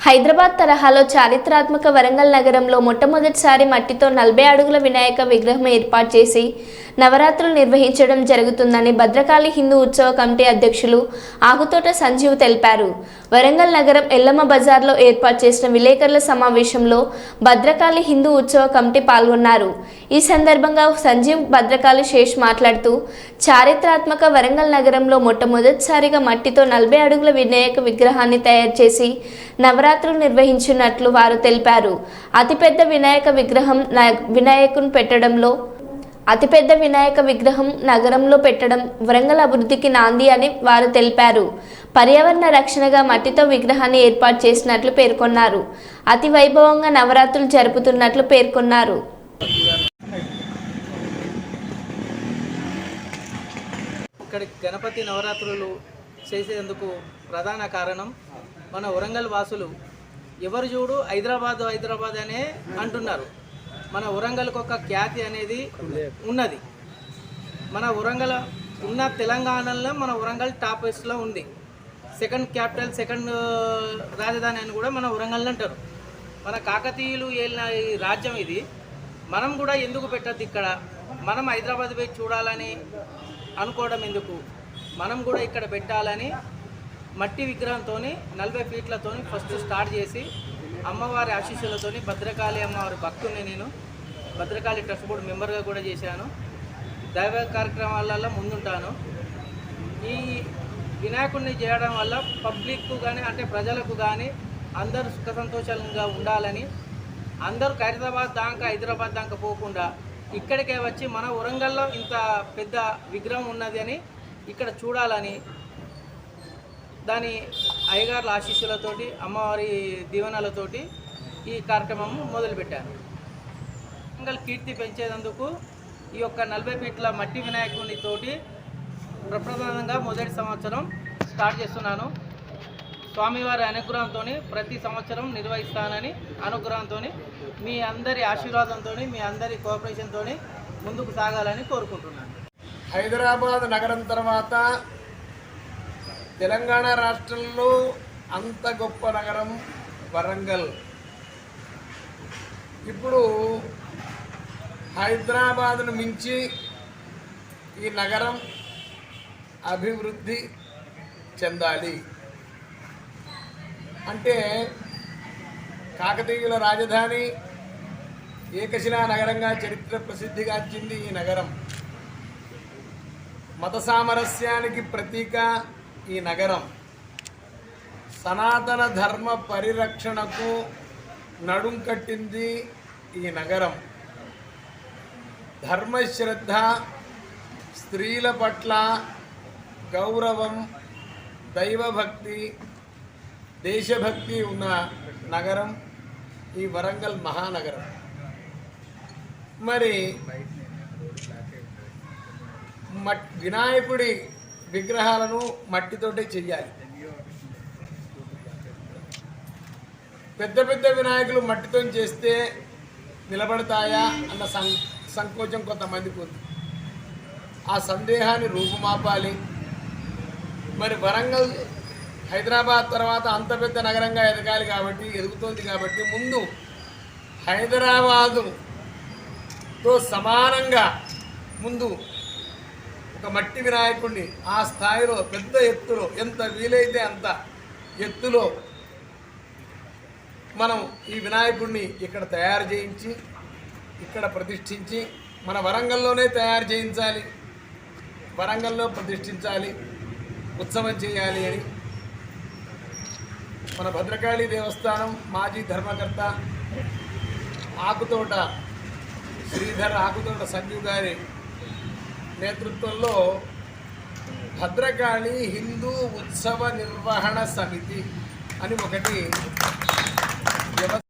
హైదరాబాద్ తరహాలో చారిత్రాత్మక వరంగల్ నగరంలో మొట్టమొదటిసారి మట్టితో నలభై అడుగుల వినాయక విగ్రహం ఏర్పాటు చేసి నవరాత్రులు నిర్వహించడం జరుగుతుందని భద్రకాళి హిందూ ఉత్సవ కమిటీ అధ్యక్షులు ఆకుతోట సంజీవ్ తెలిపారు. వరంగల్ నగరం ఎల్లమ్మ బజార్లో ఏర్పాటు చేసిన విలేకరుల సమావేశంలో భద్రకాళి హిందూ ఉత్సవ కమిటీ పాల్గొన్నారు. ఈ సందర్భంగా సంజీవ్ భద్రకాళి శేష్ మాట్లాడుతూ చారిత్రాత్మక వరంగల్ నగరంలో మొట్టమొదటిసారిగా మట్టితో నలభై అడుగుల వినాయక విగ్రహాన్ని తయారు చేసి నవరాత్రులు నిర్వహించినట్లు వారు తెలిపారు. అతిపెద్ద వినాయక విగ్రహం న- వినాయకుని పెట్టడంలో అతిపెద్ద వినాయక విగ్రహం నగరంలో పెట్టడం వరంగల్ అభివృద్ధికి నాంది అని వారు తెలిపారు. పర్యావరణ రక్షణగా మట్టితో విగ్రహాన్ని ఏర్పాటు చేసినట్లు పేర్కొన్నారు. అతి వైభవంగా నవరాత్రులు జరుపుతున్నట్లు పేర్కొన్నారు. ఇక్కడ గణపతి నవరాత్రులు చేసేందుకు ప్రధాన కారణం మన వరంగల్ వాసులు ఎవరు చూడు హైదరాబాద్ హైదరాబాద్ అనే అంటున్నారు. మన వరంగల్కి ఒక ఖ్యాతి అనేది ఉన్నది. మన వరంగల్ ఉన్న తెలంగాణలో మన వరంగల్ టాప్లో ఉంది. సెకండ్ క్యాపిటల్ సెకండ్ రాజధాని అని కూడా మన వరంగల్ అంటారు. మన కాకతీయులు ఏలిన ఈ రాజ్యం ఇది. మనం కూడా ఎందుకు పెట్టద్దు ఇక్కడ? మనం హైదరాబాద్ పోయి చూడాలని అనుకోవడం ఎందుకు? మనం కూడా ఇక్కడ పెట్టాలని మట్టి విగ్రహంతో నలభై ఫీట్లతో ఫస్ట్ స్టార్ట్ చేసి అమ్మవారి ఆశీస్సులతోని భద్రకాళి అమ్మవారి భక్తుని నేను. భద్రకాళి ట్రస్ట్ బోర్డు మెంబర్గా కూడా చేశాను. దైవ కార్యక్రమాలలో ముందుంటాను. ఈ వినాయకుడిని చేయడం వల్ల పబ్లిక్కు కానీ అంటే ప్రజలకు కానీ అందరూ సుఖ సంతోషంగా ఉండాలని. అందరూ ఖైరతాబాద్ దాకా హైదరాబాద్ దాకా పోకుండా ఇక్కడికే వచ్చి మన వరంగల్లో ఇంత పెద్ద విగ్రహం ఉన్నది అని ఇక్కడ చూడాలని దాని అయ్యగారుల ఆశీస్సులతోటి అమ్మవారి దీవెనలతోటి ఈ కార్యక్రమం మొదలుపెట్టాను వరంగల్ కీర్తి పెంచేందుకు ఈ యొక్క నలభై ఫీట్ల మట్టి వినాయకుని తోటి ప్రప్రథమంగా మొదటి సంవత్సరం స్టార్ట్ చేస్తున్నాను. స్వామివారి అనుగ్రహంతో ప్రతి సంవత్సరం నిర్వహిస్తానని అనుగ్రహంతో మీ అందరి ఆశీర్వాదంతో మీ అందరి కోఆపరేషన్తో ముందుకు సాగాలని కోరుకుంటున్నాను. హైదరాబాద్ నగరం తర్వాత తెలంగాణ రాష్ట్రంలో అంత గొప్ప నగరం వరంగల్. ఇప్పుడు హైదరాబాద్ను మించి ఈ నగరం అభివృద్ధి చెందాలి. అంటే కాకతీయుల రాజధాని ఏకశిలా నగరంగా చరిత్ర ప్రసిద్ధిగాంచింది ఈ నగరం. మత సామరస్యానికి ప్రతీక ఈ నగరం సనాతన ధర్మ పరిరక్షణకు నడుం కట్టింది ఈ నగరం. ధర్మశ్రద్ధ స్త్రీల పట్ల గౌరవం దైవభక్తి దేశభక్తి ఉన్న నగరం ఈ వరంగల్ మహానగరం. మరి మట్ వినాయకుడి విగ్రహాలను మట్టితోటే చెయ్యాలి. పెద్ద పెద్ద వినాయకులు మట్టితో చేస్తే నిలబడతాయా అన్న సం సంకోచం కొంతమందికి ఉంది. ఆ సందేహాన్ని రూపుమాపాలి. మరి వరంగల్ హైదరాబాద్ తర్వాత అంత పెద్ద నగరంగా ఎదగాలి కాబట్టి ఎదుగుతోంది కాబట్టి ముందు హైదరాబాదుతో సమానంగా ముందు ఒక మట్టి వినాయకుడిని ఆ స్థాయిలో పెద్ద ఎత్తులో ఎంత వీలైతే అంత ఎత్తులో మనం ఈ వినాయకుడిని ఇక్కడ తయారు చేయించి ఇక్కడ ప్రతిష్ఠించి మన వరంగల్లోనే తయారు చేయించాలి వరంగల్లో ప్రతిష్ఠించాలి ఉత్సవం చేయాలి అని. మన భద్రకాళి దేవస్థానం మాజీ ధర్మకర్త ఆకుతోట శ్రీధర్ ఆకుతోట సంజీవ్ గారి నేతృత్వంలో భద్రకాళి హిందూ ఉత్సవ నిర్వహణ సమితి అని ఒకటి వ్యవస్థ